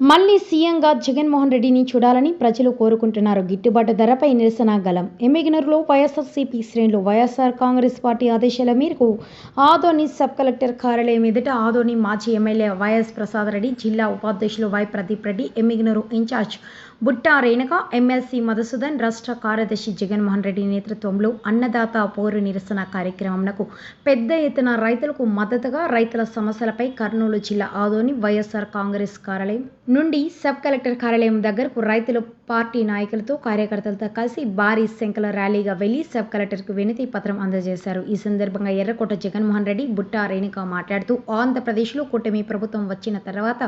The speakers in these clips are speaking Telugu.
మళ్ళీ సీఎంగా జగన్మోహన్ రెడ్డిని చూడాలని ప్రజలు కోరుకుంటున్నారు. గిట్టుబాటు ధరపై నిరసన గలం ఎమ్మిగనూరులో వైఎస్ఆర్సీపీ శ్రేణులు వైఎస్ఆర్ కాంగ్రెస్ పార్టీ ఆదేశాల మేరకు ఆదోని సబ్ కలెక్టర్ కార్యాలయం ఎదుట ఆదోని మాజీ ఎమ్మెల్యే వైఎస్ ప్రసాద్ రెడ్డి జిల్లా ఉపాధ్యక్షులు Y Pradeep Reddy Yemmiganur incharge Butta Renuka MLC Madhusudan రాష్ట్ర కార్యదర్శి జగన్మోహన్ రెడ్డి నేతృత్వంలో అన్నదాత పోరు నిరసన కార్యక్రమంకు పెద్ద ఎత్తున రైతులకు మద్దతుగా రైతుల సమస్యలపై కర్నూలు జిల్లా ఆదోని వైఎస్ఆర్ కాంగ్రెస్ కార్యాలయం నుండి సబ్ కలెక్టర్ కార్యాలయం దగ్గరకు రైతులు పార్టీ నాయకులతో కార్యకర్తలతో కలిసి భారీ సంఖ్యలో ర్యాలీగా వెళ్ళి సబ్ కలెక్టర్కు వినతి పత్రం అందజేశారు. ఈ సందర్భంగా ఎర్రకోట జగన్మోహన్ రెడ్డి బుట్టా రేణుక మాట్లాడుతూ ఆంధ్రప్రదేశ్లో కూటమి ప్రభుత్వం వచ్చిన తర్వాత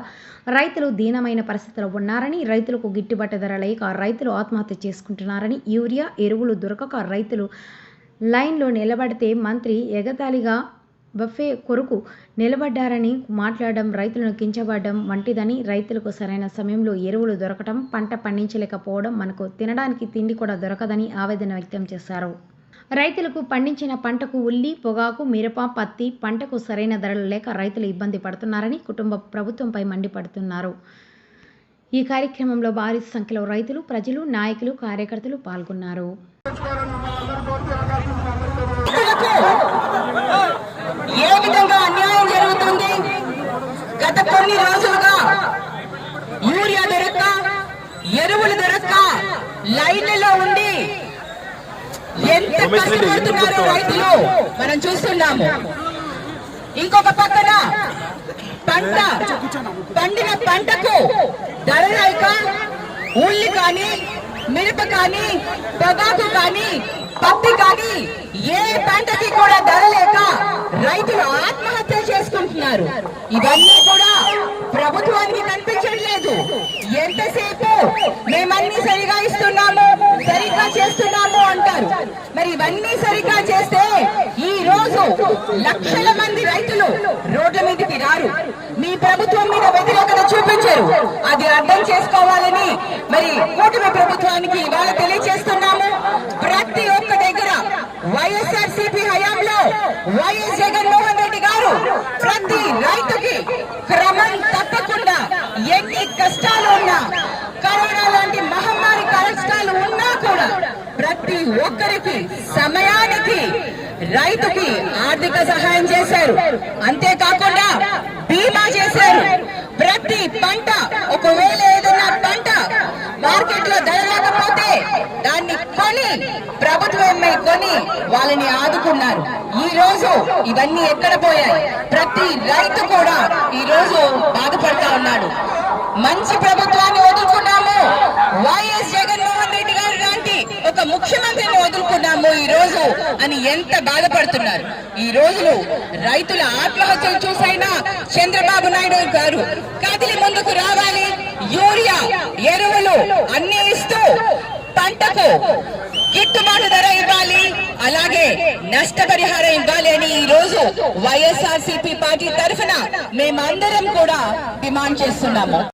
రైతులు దీనమైన పరిస్థితిలో ఉన్నారని రైతులకు గిట్టుబాటు ధర లేక రైతులు ఆత్మహత్య చేసుకుంటున్నారని యూరియా ఎరువులు దొరకక రైతులు లైన్లో నిలబడితే మంత్రి ఎగతాళిగా బఫే కొరకు నిలబడ్డారని మాట్లాడడం రైతులను కించబడడం వంటిదని రైతులకు సరైన సమయంలో ఎరువులు దొరకటం పంట పండించలేకపోవడం మనకు తినడానికి తిండి కూడా దొరకదని ఆవేదన వ్యక్తం చేశారు. రైతులకు పండించిన పంటకు ఉల్లి పొగాకు మిరప పత్తి పంటకు సరైన ధరలు లేక రైతులు ఇబ్బంది పడుతున్నారని కుటుంబ ప్రభుత్వంపై మండిపడుతున్నారు. ఈ కార్యక్రమంలో భారీ సంఖ్యలో రైతులు ప్రజలు నాయకులు కార్యకర్తలు పాల్గొన్నారు. కొన్ని రోజులుగా యూరియా దొరక్క ఎరువులు దొరక్క లైన్లలో ఉండి ఎంత కష్టపడుతున్నారో రైతులు మనం చూస్తున్నాము. ఇంకొక పక్కన పంట పండిన పంటకు ధర లేక ఉల్లి కానీ మిరప కానీ పొగాకు కానీ పత్తి కానీ ఏ పంటకి కూడా ధర లేక రైతులు ఆత్మహత్య చేసుకుంటున్నారు. ఇవన్నీ కూడా ప్రభుత్వానికి కనిపించట్లేదు ఎంతసేపు మేమన్నీ సరిగా ఇస్తున్నాము సరిగ్గా చేస్తున్నాము అంటారు మరి ఇవన్నీ సరిగ్గా చేస్తే ఈ రోజు లక్షల మంది రైతులు రోడ్ల మీదకి రారు. మీ ప్రభుత్వం మీద వ్యతిరేకత చూపించారు. అది అర్థం చేసుకోవాలని మరి కూటమి ప్రభుత్వానికి ఇవాళ తెలియజేస్తున్నారు ప్రతి ఒక్కరికి సమయానికి రైతుకి ఆర్థిక సహాయం చేశారు. అంతేకాకుండా బీమా చేశారు. ప్రతి పంట ఒకవేళ ఏదైనా పంట మార్కెట్లో ధర లేకపోతే దాన్ని కొని ప్రభుత్వమే కొని వాళ్ళని ఆదుకున్నారు. ఈ రోజు ఇవన్నీ ఎక్కడ పోయాయి? ప్రతి రైతు కూడా ఈ రోజు బాధపడతా ఉన్నాడు. మంచి ప్రభుత్వాన్ని వదులుకున్నాము వైఎస్ జగన్మోహన్ రెడ్డి గారు లాంటి ఒక ముఖ్యమంత్రిని వదులుకున్నాము ఈ రోజు అని ఎంత బాధపడుతున్నారు. ఈ రోజులు రైతుల ఆత్మహత్యలు చూసైనా చంద్రబాబు నాయుడు గారు కదిలి ముందుకు రావాలి. యూరియా ఎరువులు అన్ని ఇస్తూ పంటకు గిట్టుబాటు ధర ఇవ్వాలి. అలాగే నష్టపరిహారం ఇవ్వాలి అని ఈ రోజు వైఎస్ఆర్ పార్టీ తరఫున మేమందరం కూడా డిమాండ్ చేస్తున్నాము.